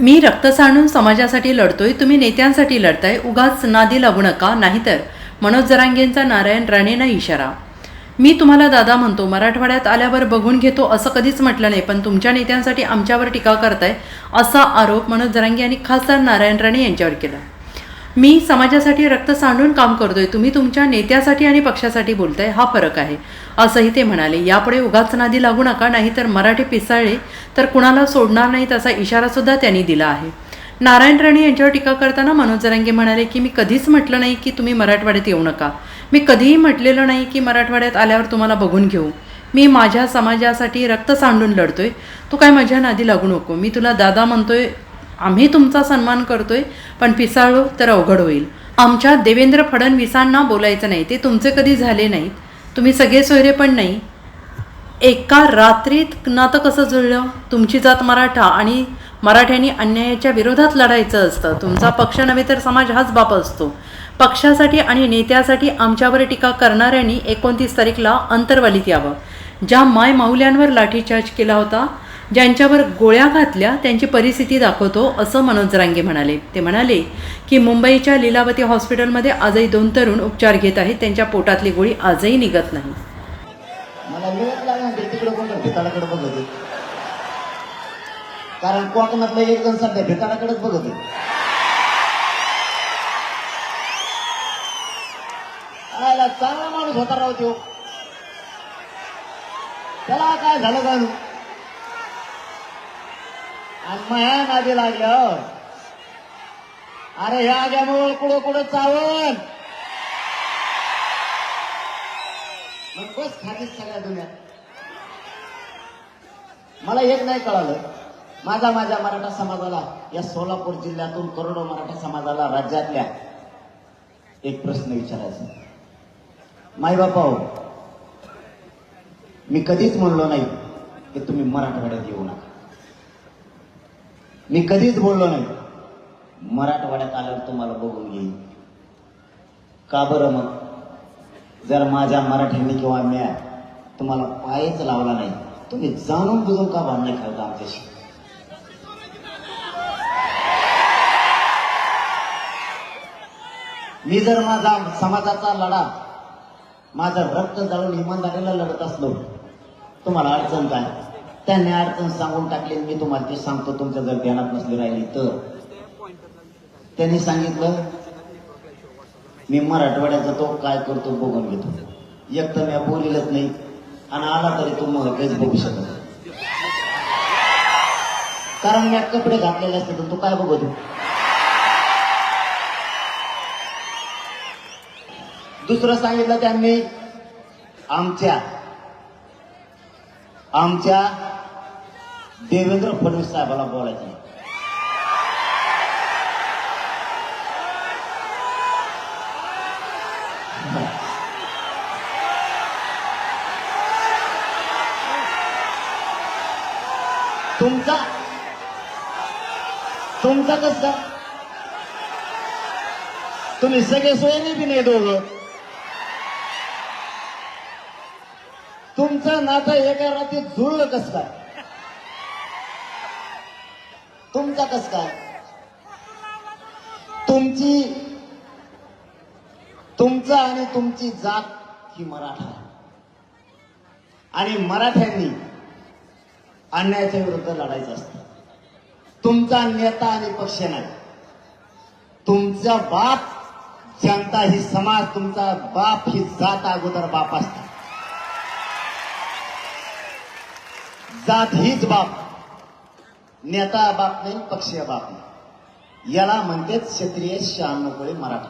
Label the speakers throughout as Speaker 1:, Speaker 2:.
Speaker 1: मी रक्त सांडून समाजासाठी लढतोय तुम्ही नेत्यांसाठी लढताय उगाच नादी लागू नका नाहीतर. मनोज जरांगेंचा नारायण राणेंना इशारा. मी तुम्हाला दादा म्हणतो मराठवाड्यात आल्यावर बघून घेतो असं कधीच म्हटलं नाही पण तुमच्या नेत्यांसाठी आमच्यावर टीका करताय असा आरोप मनोज जरांगे यांनी खासदार नारायण राणे यांच्यावर केला. मी समाजासाठी रक्त सांडून काम करतोय. तुम्ही तुमच्या नेत्यासाठी आणि पक्षासाठी बोलताय. हा फरक आहे. असंही ते म्हणाले. यापुढे उगाच नादी लागू नका नाहीतर मराठी पिसाळे तर कुणाला सोडणार नाहीत असा इशारासुद्धा त्यांनी दिला आहे. नारायण राणे यांच्यावर टीका करताना मनोज जरांगे म्हणाले की मी कधीच म्हटलं नाही की तुम्ही मराठवाड्यात येऊ नका. मी कधीही म्हटलेलं नाही की मराठवाड्यात आल्यावर तुम्हाला बघून घेऊ. मी माझ्या समाजासाठी रक्त सांडून लढतोय. तू काय माझ्या नादी लागू नको. मी तुला दादा म्हणतोय आम्ही तुमचा सन्मान करतोय पण पिसाळलो तर अवघड होईल. आमच्या देवेंद्र फडणवीसांना बोलायचं नाही ते तुमचे कधी झाले नाहीत. तुम्ही सगळे सोयरे पण नाही. एका रात्रीत नातं कसं जुळलं? तुमची जात मराठा आणि मराठ्यांनी अन्यायाच्या विरोधात लढायचं असतं. तुमचा पक्ष नव्हे तर समाज हाच बाप असतो. पक्षासाठी आणि नेत्यासाठी आमच्यावर टीका करणाऱ्यांनी एकोणतीस तारीखला अंतर्वालीत यावं. ज्या माय माऊल्यांवर लाठीचार्ज केला होता ज्यांच्यावर गोळ्या घातल्या त्यांची परिस्थिती दाखवतो असं मनोज रांगे म्हणाले. ते म्हणाले की मुंबईच्या लीलावती हॉस्पिटलमध्ये आजही दोन तरुण उपचार घेत आहेत त्यांच्या पोटातली गोळी आजही निघत नाही.
Speaker 2: कारण कोकणातलं एक जण सध्या भिताडाकडेच बघत होते. चांगला माणूस होता राव त्यो त्याला काय झालं काय आणि माया नादी लागल्या अरे ह्या आग्यामुळे कुठं कुठं चावण मग बस खालीच सगळ्या दुनियात. मला एक नाही कळालं. माझा माझ्या मराठा समाजाला या सोलापूर जिल्ह्यातून करोडो मराठा समाजाला राज्यातल्या एक प्रश्न विचारायचा. माईबापा हो मी कधीच म्हणलो नाही की तुम्ही मराठवाड्यात येऊ नका. मी कधीच बोललो नाही. मराठवाड्यात आल्यावर तुम्हाला बघून घेईन. का बरं मग? जर माझ्या मराठ्यांनी किंवा म्या तुम्हाला पायच लावला नाही तुम्ही जाणून बुजून का भांडणे खेळता आमच्याशी? मी जर माझा समाजाचा लढा माझं रक्त जाळून इमानदारीला लढत असलो तुम्हाला अडचण काय? त्यांनी अडचण सांगून टाकली आणि मी तुम्हाला ते सांगतो तुमच्या जर ध्यानात नसली राहिली तर. त्यांनी सांगितलं मी मराठवाड्याचा तो काय करतो बघून घेतो. एक तर मी बोलिलच नाही आणि आला तरी तो मग काहीच बघू शकत कारण मी कपडे घातलेले असते तर तू काय बघतो? दुसरं सांगितलं त्यांनी आमच्या आमच्या देवेंद्र फडणवीस साहेबाला बोलायचे तुमचा तुमचा कस? का तुम्ही सगळे सोयरे बी नाही दोघं. तुमचं नातं एका रात्री जुळलं कस काय? तुमचा कस काय? तुमची तुमचं आणि तुमची जात ही मराठा आणि मराठ्यांनी अन्यायाच्या विरुद्ध लढायचं असतं. तुमचा नेता आणि पक्ष नाही. तुमचा बाप जनता ही समाज तुमचा बाप ही जात अगोदर बाप असते. जात हीच बाप. नेता बाप नाही पक्षीय बाप नाही. याला म्हणतेच क्षत्रिय शहाण्णव Marathi.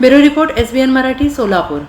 Speaker 1: Bureau report S B N Marathi Solapur.